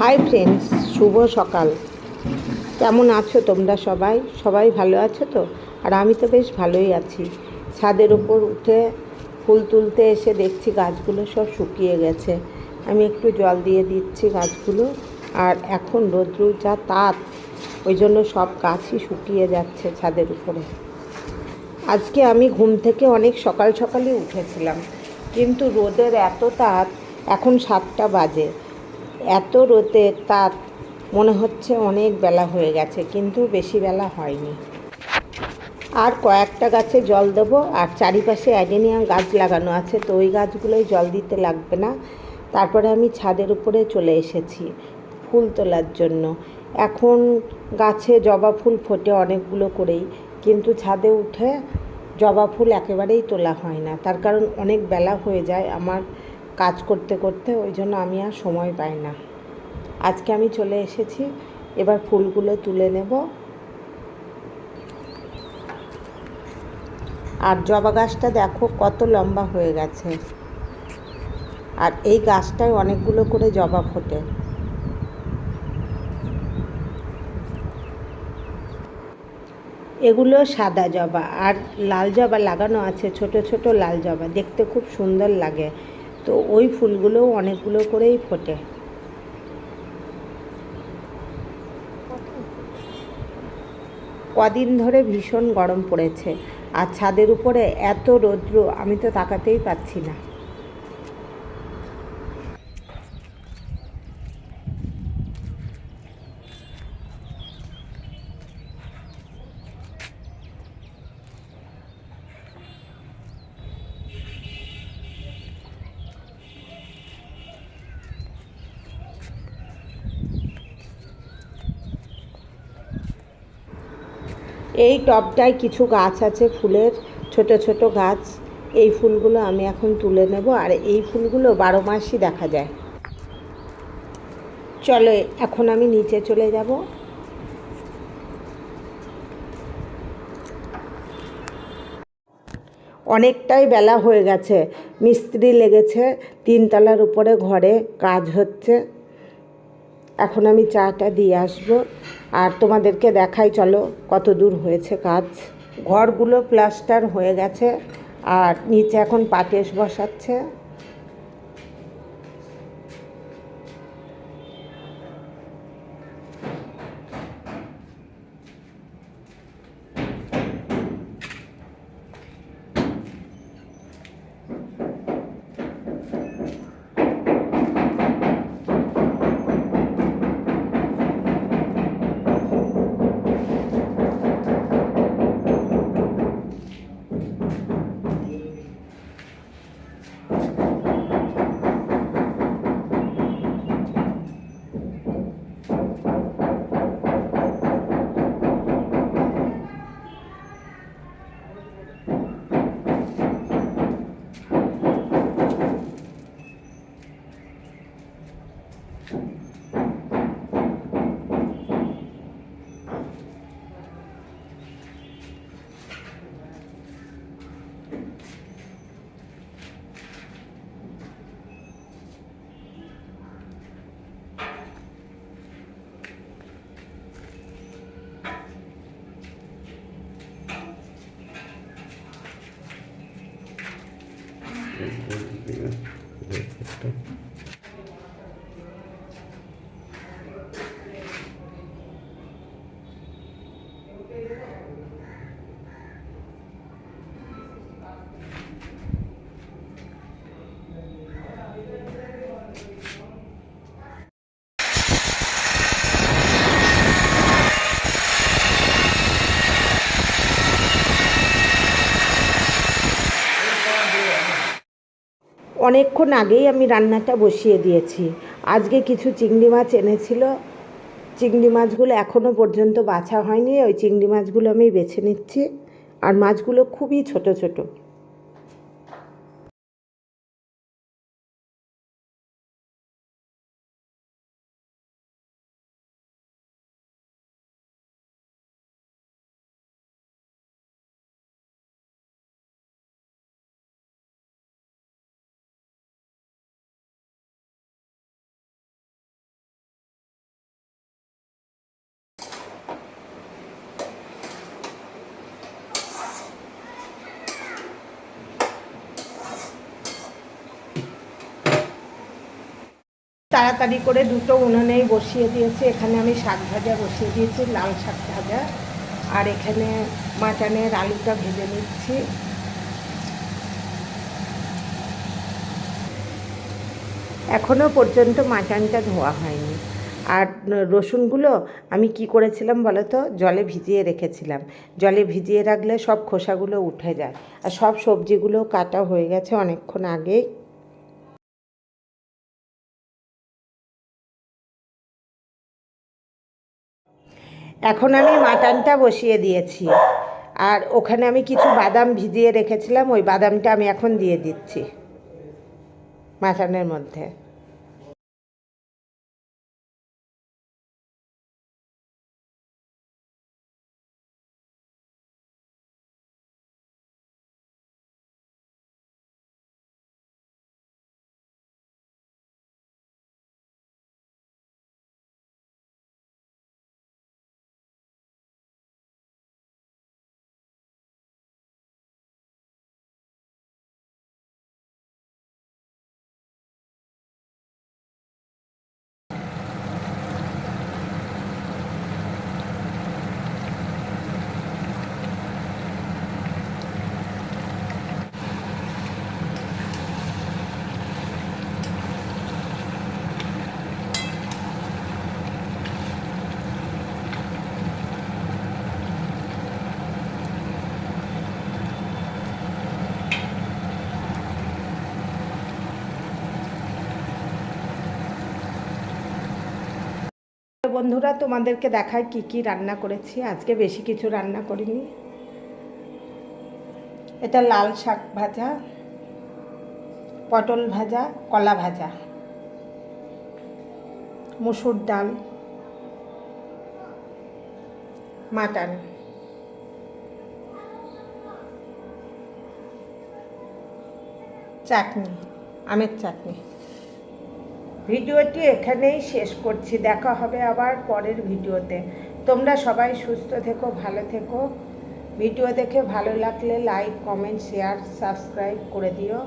Hi friends শুভ সকাল। কেমন আছো তোমরা সবাই? সবাই ভালো আছো তো? আর আমি তো বেশ ভালোই আছি। ছাদের উপর উঠে ফুল তুলতে এসে দেখছি গাছগুলো সব শুকিয়ে গেছে। আমি একটু জল দিয়ে দিচ্ছি গাছগুলো। আর এখন রৌদ্র যা তাপ, ওই জন্য সব গাছই শুকিয়ে যাচ্ছে ছাদের উপরে। আজকে আমি ঘুম থেকে অনেক সকাল সকালে উঠেছিলাম। কিন্তু রোদের এত তাপ, এখন সাতটা বাজে। এত রোদের তাপ মনে হচ্ছে অনেক বেলা হয়ে গেছে, কিন্তু বেশি বেলা হয়নি। আর কয়েকটা গাছে জল দেবো, আর চারিপাশে অ্যাগেনিয়াম গাছ লাগানো আছে, তো ওই গাছগুলোই জল দিতে লাগবে না। তারপরে আমি ছাদের উপরে চলে এসেছি ফুল তোলার জন্য। এখন গাছে জবা ফুল ফোটে অনেকগুলো করেই, কিন্তু ছাদে উঠে জবা ফুল একেবারেই তোলা হয় না। তার কারণ অনেক বেলা হয়ে যায়, আমার কাজ করতে করতে ওই জন্য আমি আর সময় পাই না। আজকে আমি চলে এসেছি, এবার ফুলগুলো তুলে নেব। আর জবা গাছটা দেখো কত লম্বা হয়ে গেছে। আর এই গাছটায় অনেকগুলো করে জবা ফোটে। এগুলো সাদা জবা আর লাল জবা লাগানো আছে, ছোট ছোট লাল জবা। দেখতে খুব সুন্দর লাগে। তো ওই ফুলগুলো অনেকগুলো করেই ফোটে। কদিন ধরে ভীষণ গরম পড়েছে, আর ছাদের উপরে এত রৌদ্র, আমি তো তাকাতেই পাচ্ছি না। এই টবটায় কিছু গাছ আছে, ফুলের ছোট ছোট গাছ। এই ফুলগুলো আমি এখন তুলে নেব আর এই ফুলগুলো বারো মাসই দেখা যায়। চলো, এখন আমি নিচে চলে যাব। অনেকটাই বেলা হয়ে গেছে, মিস্ত্রি লেগেছে, তিনতলার উপরে ঘরে কাজ হচ্ছে। এখন আমি চাটা দিয়ে আসব। আর তোমাদেরকে দেখাই, চলো কত দূর হয়েছে কাজ। ঘরগুলো প্লাস্টার হয়ে গেছে, আর নিচে এখন পাটেশ বসাচ্ছে। Okay. অনেকক্ষণ আগেই আমি রান্নাটা বসিয়ে দিয়েছি। আজকে কিছু চিংড়ি মাছ এনেছিল। চিংড়ি মাছগুলো এখনও পর্যন্ত বাছা হয়নি। ওই চিংড়ি মাছগুলো আমি বেছে নিচ্ছি। আর মাছগুলো খুবই ছোট ছোট। তাড়াতাড়ি করে দুটো উনুনেই বসিয়ে দিয়েছি। এখানে আমি শাক ভাজা বসিয়ে দিয়েছি লাল শাক ভাজা। আর এখানে মাটনের আলুটা ভেজে নিচ্ছি। এখনও পর্যন্ত মাটনটা ধোয়া হয়নি। আর রসুনগুলো আমি কি করেছিলাম বলো তো? জলে ভিজিয়ে রেখেছিলাম। জলে ভিজিয়ে রাখলে সব খোসাগুলো উঠে যায়। আর সব সবজিগুলো কাটা হয়ে গেছে অনেকক্ষণ আগেই এখন আমি মাটনটা বসিয়ে দিয়েছি। আর ওখানে আমি কিছু বাদাম ভিজিয়ে রেখেছিলাম, ওই বাদামটা আমি এখন দিয়ে দিচ্ছি। মাটানের মধ্যে। বন্ধুরা, তোমাদেরকে দেখায় কি কি রান্না করেছি। আজকে বেশি কিছু রান্না করিনি। এটা লাল শাক ভাজা, পটল ভাজা, কলা ভাজা, মুসুর ডাল, মাটন। চাটনি, আমের চাটনি। ভিডিওটি এখানেই শেষ করছি। দেখা হবে আবার পরের ভিডিওতে। তোমরা সবাই সুস্থ থেকো, ভালো থেকো। ভিডিও দেখে ভালো লাগলে লাইক কমেন্ট শেয়ার সাবস্ক্রাইব করে দিও।